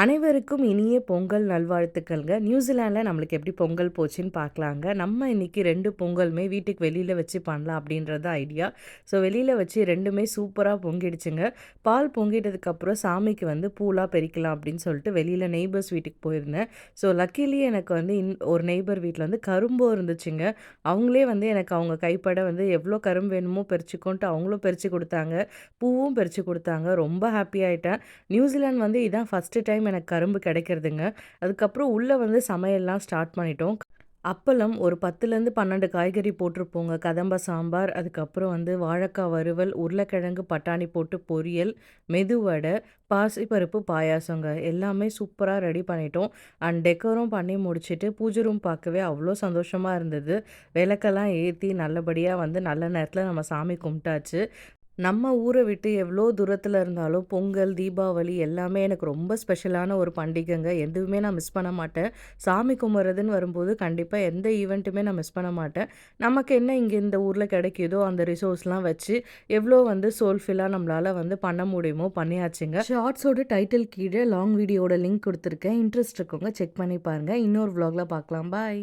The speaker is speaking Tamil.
அனைவருக்கும் இனிய பொங்கல் நல்வாழ்த்துக்கள்ங்க. நியூசிலாண்டில் நம்மளுக்கு எப்படி பொங்கல் போச்சுன்னு பார்க்கலாங்க. நம்ம இன்றைக்கி ரெண்டு பொங்கலுமே வீட்டுக்கு வெளியில் வச்சு பண்ணலாம் அப்படின்றது ஐடியா ஸோ வெளியில் வச்சு ரெண்டுமே சூப்பராக பொங்கிடுச்சுங்க. பால் பொங்கிட்டதுக்கப்புறம் சாமிக்கு வந்து பூலாக பெரிக்கலாம் அப்படின்னு சொல்லிட்டு வெளியில் நெய்பர்ஸ் வீட்டுக்கு போயிருந்தேன். ஸோ லக்கிலி எனக்கு வந்து இன் ஒரு நெய்பர் வீட்டில் வந்து கரும்போ இருந்துச்சுங்க. அவங்களே வந்து எனக்கு அவங்க கைப்பட வந்து எவ்வளோ கரும்பு வேணுமோ பறிச்சுக்கோன்ட்டு அவங்களும் பறித்து கொடுத்தாங்க. பூவும் பறித்து கொடுத்தாங்க. ரொம்ப ஹாப்பி ஆகிட்டேன் நியூசிலாண்ட் வந்து இதான் ஃபஸ்ட்டு டைம் எனக்கு கரும்பு கிடைக்கிறதுங்க. அதுக்கப்புறம் உள்ளே வந்து சமையல்லாம் ஸ்டார்ட் பண்ணிட்டோம். அப்பளம் ஒரு பத்துலேருந்து பன்னெண்டு காய்கறி போட்டிருப்போங்க. கதம்ப சாம்பார் அதுக்கப்புறம் வந்து வாழைக்காய் வறுவல் உருளைக்கிழங்கு பட்டாணி போட்டு பொரியல் மெதுவடை பாசிப்பருப்பு பாயாசங்க. எல்லாமே சூப்பராக ரெடி பண்ணிட்டோம். அண்ட் டெக்கரும் பண்ணி முடிச்சுட்டு பூஜை ரூம் பார்க்கவே அவ்வளோ சந்தோஷமாக இருந்தது. விளக்கெல்லாம் ஏற்றி நல்லபடியாக வந்து நல்ல நேரத்தில் நம்ம சாமி கும்பிட்டாச்சு. நம்ம ஊரை விட்டு எவ்வளோ தூரத்தில் இருந்தாலும் பொங்கல் தீபாவளி எல்லாமே எனக்கு ரொம்ப ஸ்பெஷலான ஒரு பண்டிகைங்க. எதுவுமே நான் மிஸ் பண்ண மாட்டேன். சாமி கும்பிட்றதுன்னு வரும்போது கண்டிப்பாக எந்த ஈவெண்ட்டுமே நான் மிஸ் பண்ண மாட்டேன். நமக்கு என்ன இங்கே இந்த ஊரில் கிடைக்கிதோ அந்த ரிசோர்ஸ்லாம் வச்சு எவ்வளோ வந்து சோல்ஃபில்லாக நம்மளால் வந்து பண்ண முடியுமோ பண்ணியாச்சுங்க. ஷார்ட்ஸோட டைட்டில் கீழே லாங் வீடியோட லிங்க் கொடுத்துருக்கேன். இன்ட்ரெஸ்ட் இருக்கவங்க செக் பண்ணி பாருங்கள் இன்னொரு வ்ளாகில் பார்க்கலாம் பாய்.